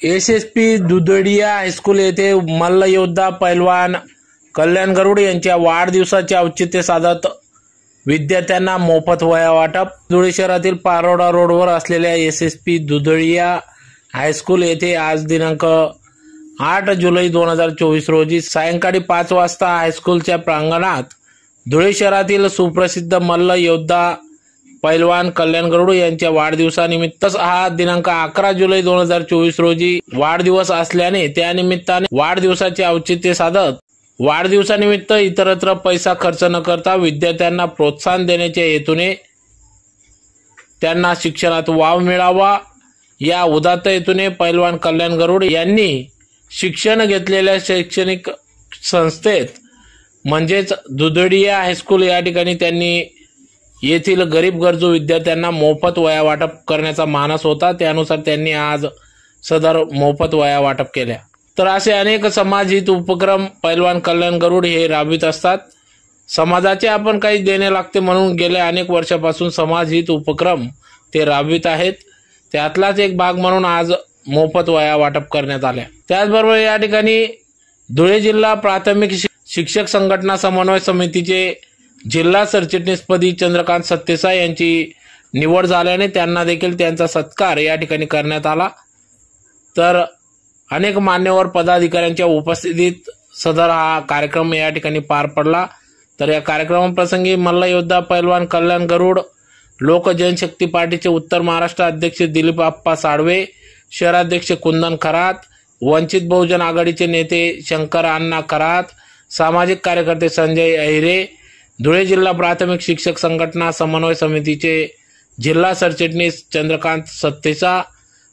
S S P Dudhadia high school येथे मल्लयोद्धा पैलवान कल्याण गरुड यांच्या वाढदिवसाचे औचित्य साधत विद्यार्थ्यांना मोफत वया वाटप धुळे शहरातील पारोडा रोडवर असलेल्या S S P Dudhadia high school येथे आज दिनांक आठ जुलै दोन हजार चोवीस रोजी सायंकाळी पाच वाजता हायस्कूलच्या प्रांगणात धुळे शहरातील सुप्रसिद्ध मल्ल योद्धा पैलवान कल्याण गरुड यांच्या वाढदिवसानिमित्तच हा दिनांक अकरा जुलै दोन हजार चोवीस रोजी वाढदिवस असल्याने त्यानिमित्ताने वाढदिवसाचे औचित्य साधत वाढदिवसानिमित्त इतरत्र पैसा खर्च न करता विद्यार्थ्यांना प्रोत्साहन देण्याच्या हेतूने त्यांना शिक्षणात वाव मिळावा. या उदात्त हेतूने पैलवान कल्याण गरुड यांनी शिक्षण घेतलेल्या शैक्षणिक संस्थेत म्हणजेच दुधडिया हायस्कूल या ठिकाणी त्यांनी येथील गरीब गरजू विद्यार्थ्यांना मोफत वया वाटप करण्याचा मानस होता. त्यानुसार त्यांनी आज सदर मोफत वया वाटप केल्या. तर असे अनेक समाजहित उपक्रम पैलवान कल्याण गरुड हे राबवित असतात. समाजाचे आपण काही देणे लागते म्हणून गेल्या अनेक वर्षापासून समाजहित उपक्रम ते राबवित आहेत. त्यातलाच एक भाग म्हणून आज मोफत वया वाटप करण्यात आल्या. त्याचबरोबर या ठिकाणी धुळे जिल्हा प्राथमिक शि- शिक्षक संघटना समन्वय समितीचे जिल्हा सरचिटणीसपदी चंद्रकांत सत्तेसाई यांची निवड झाल्याने त्यांना देखील त्यांचा सत्कार या ठिकाणी करण्यात आला. तर अनेक मान्यवर पदाधिकाऱ्यांच्या उपस्थितीत सदर हा कार्यक्रम या ठिकाणी पार पडला. तर या कार्यक्रमाप्रसंगी मल्लयोद्धा पैलवान कल्याण गरुड लोक जनशक्ती पार्टीचे उत्तर महाराष्ट्र अध्यक्ष दिलीप आप्पा साडवे शहराध्यक्ष कुंदन खरात वंचित बहुजन आघाडीचे नेते शंकर अण्णा खरात सामाजिक कार्यकर्ते संजय अहिरे धुळे जिल्हा प्राथमिक शिक्षक संघटना समन्वय समितीचे जिल्हा सरचिटणीस चंद्रकांत सत्तेचा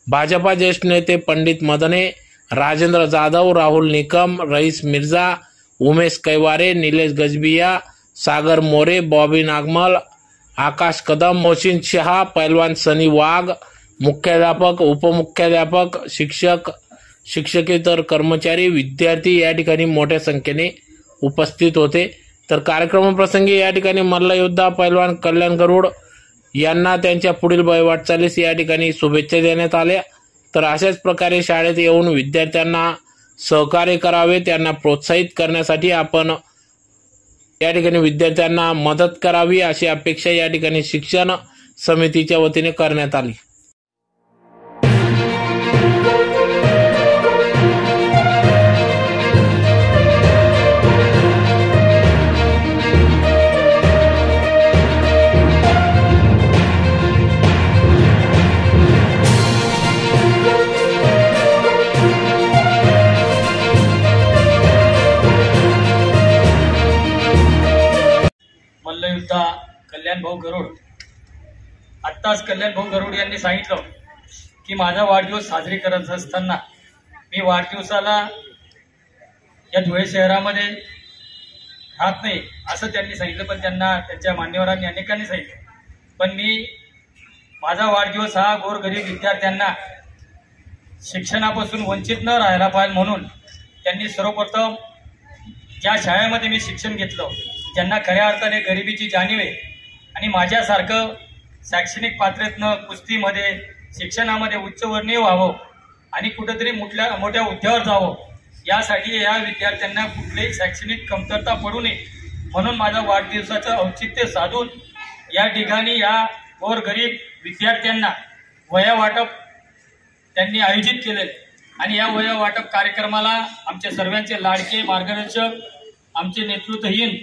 भाजपा ज्येष्ठ नेते पंडित मदने राजेंद्र जाधव राहुल निकम रईस मिर्झा उमेश कैवारे निलेश गजबिया सागर मोरे बॉबी नागमल आकाश कदम मोहसिन शहा पैलवान सनी वाघ मुख्याध्यापक उपमुख्याध्यापक शिक्षक शिक्षकेतर कर्मचारी विद्यार्थी या ठिकाणी मोठ्या संख्येने उपस्थित होते. तर कार्यक्रमाप्रसंगी या ठिकाणी मल्लयोद्धा पैलवान कल्याण गरुड यांना त्यांच्या पुढील वाटचालीस या ठिकाणी शुभेच्छा देण्यात आल्या. तर अशाच प्रकारे शाळेत येऊन विद्यार्थ्यांना सहकार्य करावे त्यांना प्रोत्साहित करण्यासाठी आपण या ठिकाणी विद्यार्थ्यांना मदत करावी अशी अपेक्षा या ठिकाणी शिक्षण समितीच्या वतीने करण्यात आली. आत्ताच कल्याण भाऊ गरुड यांनी सांगितलं की माझा वाढदिवस साजरी करत असताना मी वाढदिवसाला या धुळे शहरामध्ये राहत नाही असं त्यांनी सांगितलं पण त्यांना त्यांच्या मान्यवरांनी अनेकांनी सांगितलं. पण मी माझा वाढदिवस हा गोरगरीब विद्यार्थ्यांना शिक्षणापासून वंचित न राहायला पाहिजे म्हणून त्यांनी सर्वप्रथम ज्या शाळेमध्ये मी शिक्षण घेतलं ज्यांना खऱ्या अर्थाने गरिबीची जाणीव आहे आणि माझ्यासारखं शैक्षणिक पात्रतेनं कुस्तीमध्ये शिक्षणामध्ये उच्चवर्णीय व्हावं आणि कुठंतरी मोठल्या मोठ्या उद्यावर जावं. यासाठी या विद्यार्थ्यांना कुठलीही शैक्षणिक कमतरता पडू नये म्हणून माझ्या वाढदिवसाचं औचित्य साधून या ठिकाणी या गोरगरीब विद्यार्थ्यांना वया वाटप त्यांनी आयोजित केले आणि या वया वाटप कार्यक्रमाला आमच्या सर्वांचे लाडके मार्गदर्शक आमचे नेतृत्वहीन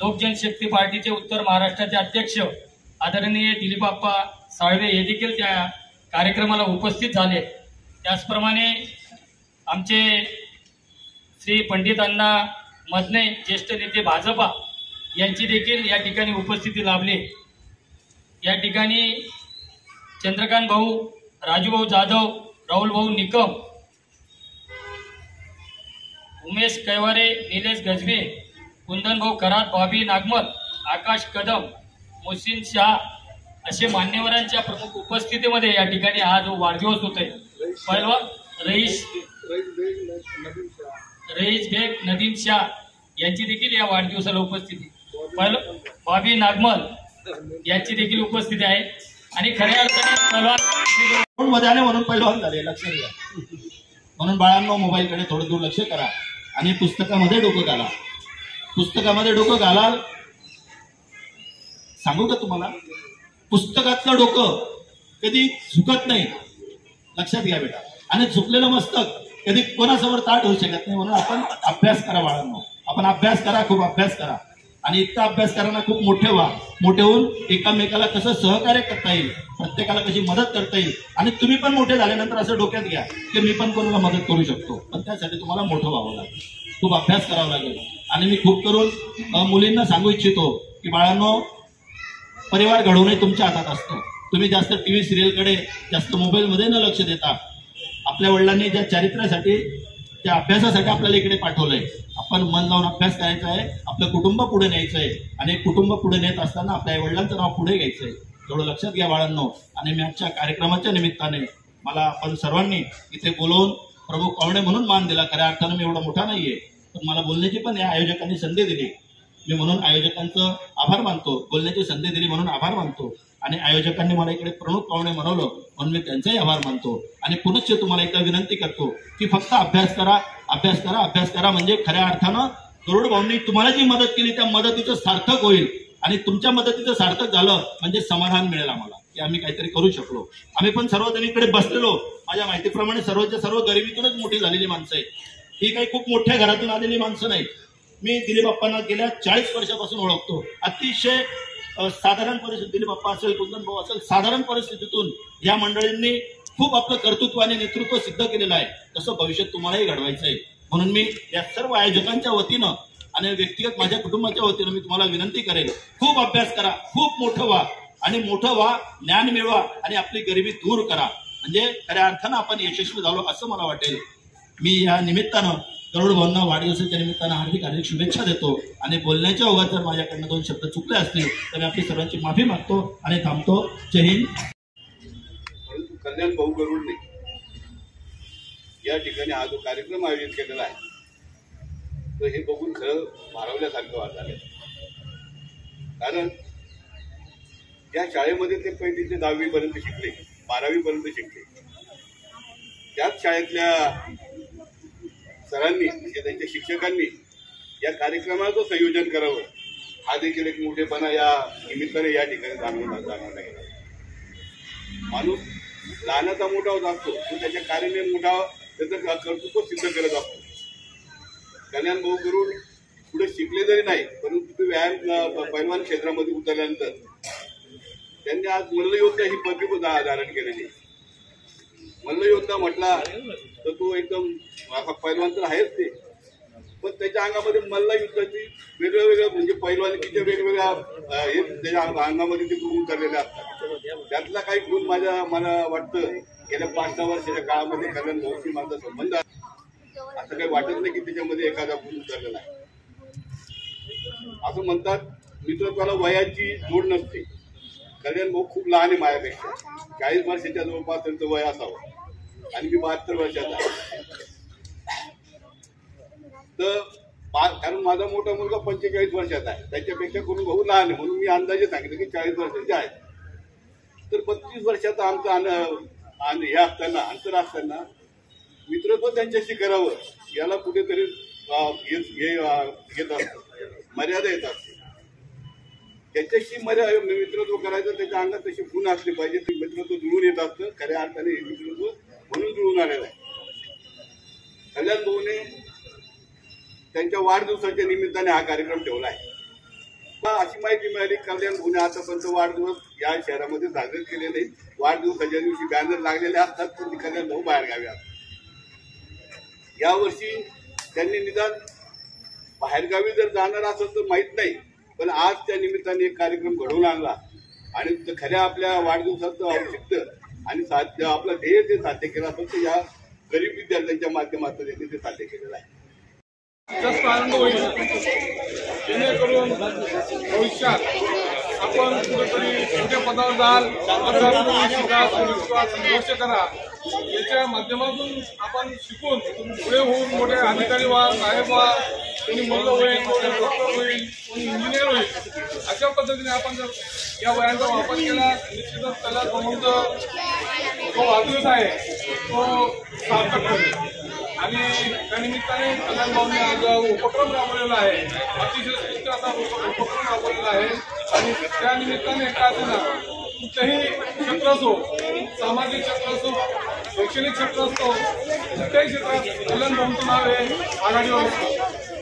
लोकजनशक्ती पार्टीचे उत्तर महाराष्ट्राचे अध्यक्ष आदरणीय दिलीपाप्पा साळवे हे देखील त्या कार्यक्रमाला उपस्थित झाले. त्याचप्रमाणे आमचे श्री पंडित अण्णा ज्येष्ठ नेते भाजपा यांची देखील या ठिकाणी उपस्थिती लाभली. या ठिकाणी चंद्रकांत भाऊ राजूभाऊ जाधव राहुल भाऊ निकम उमेश कैवारे निलेश गजबे कुंदन भाऊ करात बॉबी नागमत आकाश कदम मोहसिन शाह असे मान्यवरांच्या प्रमुख उपस्थितीमध्ये या ठिकाणी हा जो वाढदिवस होतोय. पहिला रईस रईस बेग नदीम शाह यांची देखील या वाढदिवसाला उपस्थिती. पहिलं बॉबी नागमल यांची देखील उपस्थिती आहे. आणि खऱ्या अर्थाने पहलवान पण म्हणून पहिलवान झाले लक्षात घ्या म्हणून बाळांनो मोबाईलकडे थोडं दुर्लक्ष करा. आणि पुस्तकामध्ये डोकं घाला. पुस्तकामध्ये डोकं घालाल सांगू का तुम्हाला? पुस्तकातलं डोकं कधी झुकत नाही. लक्षात घ्या बेटा. आणि झुकलेलं मस्तक कधी कोणासमोर ताट होऊ शकत नाही म्हणून आपण अभ्यास करा बाळांनो. आपण अभ्यास करा खूप अभ्यास करा. आणि इतका अभ्यास करायला खूप मोठे व्हा. मोठे होऊन एकामेकाला कसं सहकार्य करता येईल प्रत्येकाला कशी मदत करता येईल. आणि तुम्ही पण मोठे झाल्यानंतर असं डोक्यात घ्या की मी पण कोणाला मदत करू शकतो. पण त्यासाठी तुम्हाला मोठं व्हावं लागेल. खूप अभ्यास करावा लागेल. आणि मी खूप करून मुलींना सांगू इच्छितो की बाळांनो परिवार घडवणे तुमच्या हातात असतं. तुम्ही जास्त टीव्ही सिरियलकडे जास्त मोबाईलमध्ये न लक्ष देता आपल्या वडिलांनी ज्या चारित्र्यासाठी त्या अभ्यासासाठी आपल्याला इकडे पाठवलंय. आपण मन लावून अभ्यास करायचा आहे आपलं कुटुंब पुढे न्यायचं आहे आणि कुटुंब पुढे नेत असताना आपल्या वडिलांचं नाव पुढे घ्यायचं आहे. तेवढं लक्षात घ्या बाळांनो. आणि मी आजच्या कार्यक्रमाच्या निमित्ताने मला आपण सर्वांनी इथे बोलवून प्रमुख पाहुणे म्हणून मान दिला. खऱ्या अर्थानं मी एवढा मोठा नाहीये. पण मला बोलण्याची पण या आयोजकांनी संधी दिली. मी म्हणून आयोजकांचं आभार मानतो बोलण्याची संधी दिली म्हणून आभार मानतो. आणि आयोजकांनी मला इकडे प्रमुख पाहुणे म्हणवलं म्हणून मी त्यांचाही आभार मानतो. आणि पुनश्च तुम्हाला एकदा विनंती करतो की फक्त अभ्यास करा अभ्यास करा अभ्यास करा म्हणजे खऱ्या अर्थानं गरुड भाऊंनी तुम्हाला जी मदत केली त्या मदतीचं सार्थक होईल. आणि तुमच्या मदतीचं सार्थक झालं म्हणजे समाधान मिळेल आम्हाला की आम्ही काहीतरी करू शकलो. आम्ही पण सर्वजण इकडे बसलेलो. माझ्या माहितीप्रमाणे सर्वच्या सर्व गरिबीतूनच मोठी झालेली माणसं आहेत. ही काही खूप मोठ्या घरातून आलेली माणसं नाही मी दिलीबाप्पांना गेल्या चाळीस वर्षापासून ओळखतो. अतिशय साधारण परिस्थिती दिलीबाप्पा असेल कुंदन भाऊ असेल साधारण परिस्थितीतून या मंडळींनी खूप आपलं कर्तृत्व आणि नेतृत्व सिद्ध केलेलं आहे. तसं भविष्यात तुम्हालाही घडवायचं आहे. म्हणून मी या सर्व आयोजकांच्या वतीनं आणि व्यक्तिगत माझ्या कुटुंबाच्या वतीनं मी तुम्हाला विनंती करेन खूप अभ्यास करा खूप मोठं व्हा आणि मोठं व्हा ज्ञान मिळवा आणि आपली गरिबी दूर करा. म्हणजे खऱ्या अर्थानं आपण यशस्वी झालो असं मला वाटेल. मी या निमित्तानं गरुड भाऊंना वाढदिवसाच्या निमित्तानं हार्दिक हार्दिक शुभेच्छा देतो. आणि बोलण्याच्या ओघात जर माझ्याकडनं दोन शब्द चुकले असतील तर मी आपली सर्वांची माफी मागतो आणि थांबतो. जय हिंद. परंतु कल्याण भाऊ गरुडने या ठिकाणी हा जो कार्यक्रम आयोजित केलेला आहे तर हे बघून खरं भारावल्यासारखं वाटायला कारण या शाळेमध्ये ते पहिली ते दहावीपर्यंत शिकले बारावीपर्यंत शिकले. त्याच शाळेतल्या सरांनी म्हणजे त्यांच्या शिक्षकांनी या कार्यक्रमाचं संयोजन करावं. हा देखील एक मोठेपणा या निमित्ताने या ठिकाणी जाणवून जाणवला गेला माणूस लहानाचा मोठा होत असतो तो त्याच्या कार्याने मोठा त्याचं कर्तृत्व सिद्ध करत असतो. कल्याण भाऊ करून पुढे शिकले जरी नाही परंतु ते व्यायाम पैलवान क्षेत्रामध्ये उतरल्यानंतर त्यांनी आज मल्लयोद्धा ही पदवी धारण केलेली आहे. मल्लयोद्धा म्हटला तर तो एकदम असा पैलवान तर आहेच ते. पण त्याच्या अंगामध्ये मल्लयुद्धाची वेगळ्या वेगळ्या म्हणजे पैलवानकीच्या वेगवेगळ्या हे त्याच्या अंग- अंगामध्ये ते गुण उतरलेले असतात. त्यातला काही गुण माझ्या मला वाटतं गेल्या पाच सहा वर्षाच्या काळामध्ये कल्याण भाऊशी माझा संबंध असं काही वाटत नाही की त्याच्यामध्ये एखादा गुण उतरलेला आहे. असं म्हणतात मित्रत्वाला वयाची जोड नसते. कल्याण भाऊ खूप लहान आहे माझ्यापेक्षा. चाळीस वर्षाच्या जवळपास त्यांचं वय असावं. आणि मी बहात्तर वर्षाचा तर कारण माझा मोठा मुलगा पंचेचाळीस वर्षाचा आहे. त्याच्यापेक्षा कोणी भाऊ लहान आहे. म्हणून मी अंदाजे सांगितलं की चाळीस वर्षाचे आहे. तर बत्तीस वर्षाचा आमचं अन- हे असताना अंतर असताना मित्रत्व त्यांच्याशी करावं याला कुठेतरी अं, हे असतं. मर्यादा येत असते. त्याच्याशी मर्यादा मित्रत्व करायचं त्याच्या अंगात तशी गुण असले पाहिजे. ते मित्रत्व जुळून येत असतं. खऱ्या अर्थाने हे मित्रत्व म्हणून जुळून आलेलं आहे. कल्याण भाऊने त्यांच्या वाढदिवसाच्या निमित्ताने हा कार्यक्रम ठेवला आहे. अशी माहिती मिळाली कल्याण भाऊने आतापर्यंत वाढदिवस या शहरामध्ये साजरे केले नाही वाढदिवसाच्या दिवशी बॅनर लागलेले असतात पण कल्याण भाऊ बाहेर गावी असतात यावर्षी त्यांनी निदान बाहेरगावी जर जाणार असेल तर माहीत नाही पण आज त्या निमित्ताने एक कार्यक्रम घडवून आणला. आणि खऱ्या आपल्या वाढदिवसाचं औचित्य आणि साध्य आपलं ध्येय जे साध्य केलं असेल ते या गरीब विद्यार्थ्यांच्या माध्यमातून त्यांनी ते साध्य केलेलं आहे. आनंद होईल. जेणेकरून भविष्यात आपण कुठेतरी छोटे पदावर जाल शिका संघर्ष करा. याच्या माध्यमातून आपण शिकून पुढे होऊन मोठे अधिकारी व्हा साहेब व्हा कोणी मल्ल होईल कोणी डॉक्टर होईल कोणी इंजिनियर होईल अशा पद्धतीने आपण जर या वयांचा वापर केला निश्चितच त्याला समोर जो वाढदिवस आहे तो सार्थक होईल आणि त्या निमित्ताने कल्याण भाऊने आज उपक्रम राबवलेला आहे अतिशय उत्कृष्ट असा उपक्रम राबवलेला आहे. आणि त्या निमित्ताने काय ना कुठलंही क्षेत्र असो सामाजिक क्षेत्र असो शैक्षणिक क्षेत्र असतो कुठल्याही क्षेत्रात कल्याण भाऊंचं नाव हे आघाडीवर असतो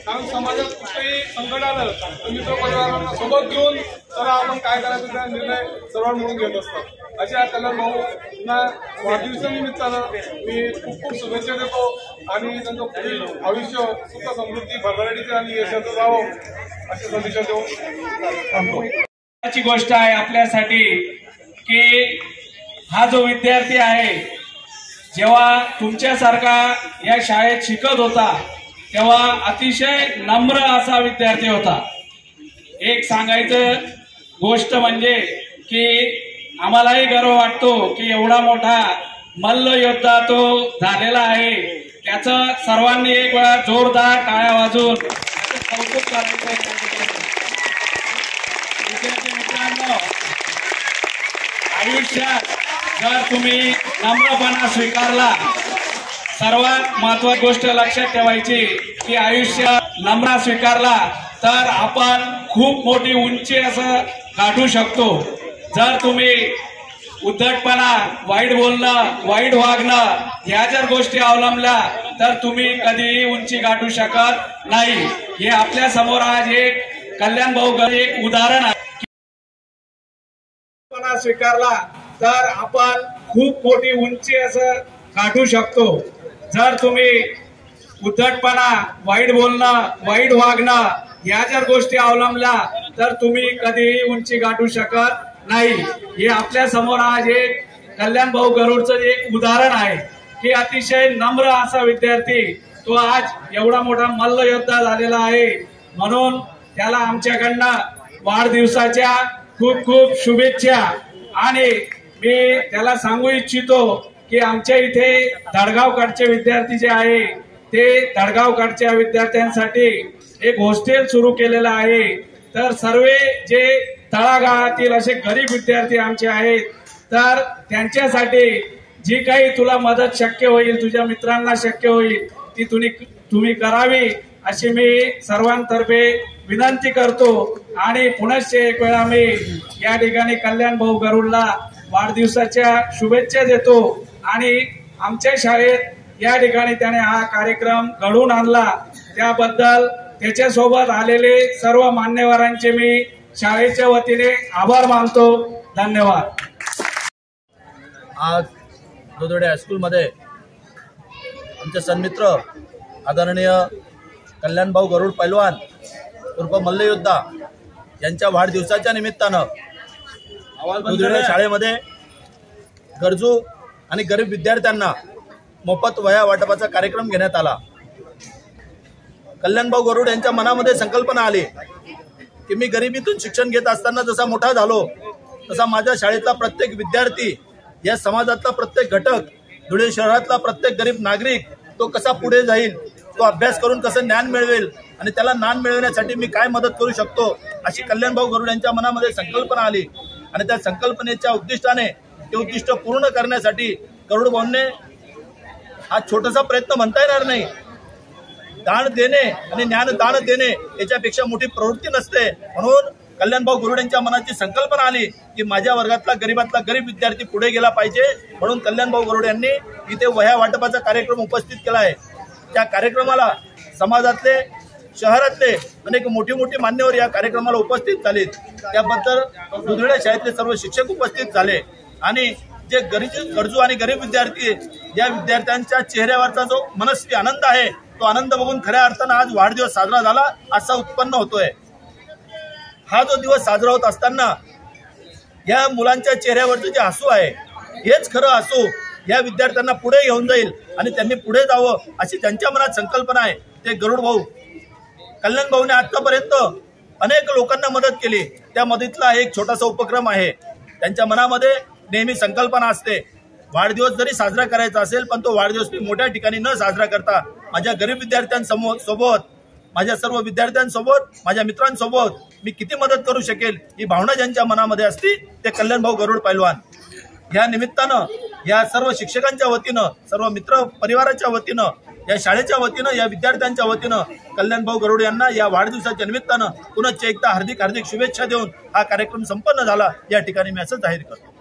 कारण समाजात कुठलंही संकट आलं तर मित्र परिवारांना सोबत घेऊन तर आपण काय करायचं त्या निर्णय सर्वांना म्हणून घेत असतो. अशा कलर भाऊंना वाढदिवसानिमित्तानं मी खूप खूप शुभेच्छा देतो आणि त्यांचं पुढील आयुष्य सुख समृद्धी भरभराटीचं आणि यशाचं जावं अशा संदेशा देऊन गोष्ट आहे आपल्यासाठी की हा जो विद्यार्थी आहे जेव्हा तुमच्यासारखा या शाळेत शिकत होता तेव्हा अतिशय नम्र असा विद्यार्थी होता. एक सांगायचं गोष्ट म्हणजे की आम्हालाही गर्व वाटतो की एवढा मोठा मल्ल योद्धा तो झालेला आहे. त्याचं सर्वांनी एक वेळा जोरदार टाळ्या वाजून कौतुक करायचं विद्यार्थी मित्रांनो आयुष्यात जर तुम्ही नम्रपणा स्वीकारला सर्वात महत्वाची गोष्ट लक्षात ठेवायची की आयुष्य नम्र स्वीकारला तर आपण खूप मोठी उंची असं गाठू शकतो. जर तुम्ही उद्धटपणा वाईट बोलणं वाईट वागणं ह्या जर गोष्टी अवलंबल्या तर तुम्ही कधीही उंची गाठू शकत नाही. हे आपल्यासमोर आज एक कल्याण भाऊ एक उदाहरण आहे. स्वीकारला तर आपण खूप मोठी उंची असं गाठू शकतो. जर तुम्ही उद्धटपणा वाईट बोलणं वाईट वागणं या जर गोष्टी अवलंबल्या तर तुम्ही कधीही उंची गाठू शकत नाही. हे आपल्यासमोर आज एक कल्याण भाऊ गरुडचं एक उदाहरण आहे की अतिशय नम्र असा विद्यार्थी तो आज एवढा मोठा मल्लयोद्धा झालेला आहे. म्हणून त्याला आमच्याकडनं वाढदिवसाच्या खूप खूप शुभेच्छा. आणि मी त्याला सांगू इच्छितो की आमच्या इथे धडगावकडचे विद्यार्थी जे आहे ते धडगावकडच्या विद्यार्थ्यांसाठी एक हॉस्टेल सुरू केलेलं आहे. तर सर्व जे तळागाळातील असे गरीब विद्यार्थी आमचे आहेत तर त्यांच्यासाठी जी काही तुला मदत शक्य होईल तुझ्या मित्रांना शक्य होईल ती तुम्ही तुम्ही करावी अशी मी सर्वांतर्फे विनंती करतो. आणि पुनश्च एक वेळा मी या ठिकाणी कल्याण भाऊ गरुडला वाढदिवसाच्या शुभेच्छा देतो. आणि आमच्या शाळेत या ठिकाणी त्याने हा कार्यक्रम घडवून आणला. त्याबद्दल त्याच्यासोबत आलेले सर्व मान्यवरांचे मी शाळेच्या वतीने आभार मानतो. धन्यवाद. आज दोदोडे हायस्कूलमध्ये आमचे सन्मित्र आदरणीय कल्याणभाऊ गरुड पैलवान उर्फ मल्लयोद्धा यांच्या वाढदिवसाच्या निमित्तानं दोदोडे शाळेमध्ये गरजू आणि गरीब विद्यार्थ्यांना मोफत वया वाटपाचा कार्यक्रम घेण्यात आला. कल्याणभाऊ गरुड यांच्या मनामध्ये संकल्पना आली की मी गरिबीतून शिक्षण घेत असताना जसा मोठा झालो तसा माझ्या शाळेतला प्रत्येक विद्यार्थी या समाजातला प्रत्येक घटक धुळे शहरातला प्रत्येक गरीब नागरिक तो कसा पुढे जाईल तो अभ्यास करून कसं ज्ञान मिळवेल आणि त्याला ज्ञान मिळवण्यासाठी मी काय मदत करू शकतो अशी कल्याणभाऊ गरुड यांच्या मनामध्ये संकल्पना आली. आणि त्या संकल्पनेच्या उद्दिष्टाने ते उद्दिष्ट पूर्ण करण्यासाठी गरुड बांधणे हा छोटासा प्रयत्न म्हणता येणार नाही. दान देणे आणि ज्ञान दान देणे याच्यापेक्षा मोठी प्रवृत्ती नसते. म्हणून कल्याणभाऊ गुरुड्यांच्या मनाची संकल्पना आली की माझ्या वर्गातला गरीबातला गरीब विद्यार्थी पुढे गेला पाहिजे. म्हणून कल्याणभाऊ गरुड यांनी इथे वह्या वाटपाचा कार्यक्रम उपस्थित केला आहे. त्या कार्यक्रमाला समाजातले शहरातले अनेक मोठी मोठी मान्यवर या कार्यक्रमाला उपस्थित झालेत. त्याबद्दल दुधळे शाळेतले सर्व शिक्षक उपस्थित झाले. आणि जे गरीब गरजू आणि गरीब विद्यार्थी या विद्यार्थ्यांच्या चेहऱ्यावरचा जो मनस्वी आनंद आहे तो आनंद बघून खऱ्या अर्थानं आज वाढदिवस साजरा झाला असा उत्पन्न होतोय. हा जो दिवस साजरा होत असताना या मुलांच्या चेहऱ्यावरचं जे हसू आहे हेच खरं हसू या विद्यार्थ्यांना पुढे घेऊन जाईल आणि त्यांनी पुढे जावं अशी त्यांच्या मनात संकल्पना आहे. ते गरुड भाऊ कल्याण भाऊने आतापर्यंत अनेक लोकांना मदत केली. त्या मदतीतला एक छोटासा उपक्रम आहे. त्यांच्या मनामध्ये नेहमी संकल्पना असते. वाढदिवस जरी साजरा करायचा असेल पण तो वाढदिवस मी मोठ्या ठिकाणी न साजरा करता माझ्या गरीब विद्यार्थ्यांसमोर सोबत माझ्या सर्व विद्यार्थ्यांसोबत माझ्या मित्रांसोबत मी किती मदत करू शकेल ही भावना ज्यांच्या मनामध्ये असती ते कल्याण भाऊ गरुड पैलवान. या निमित्तानं या सर्व शिक्षकांच्या वतीनं सर्व मित्र परिवाराच्या वतीनं या शाळेच्या वतीनं या विद्यार्थ्यांच्या वतीनं कल्याण भाऊ गरुड यांना या वाढदिवसाच्या निमित्तानं पुनश्च एकदा हार्दिक हार्दिक शुभेच्छा देऊन हा कार्यक्रम संपन्न झाला. या ठिकाणी मी असं जाहीर करतो.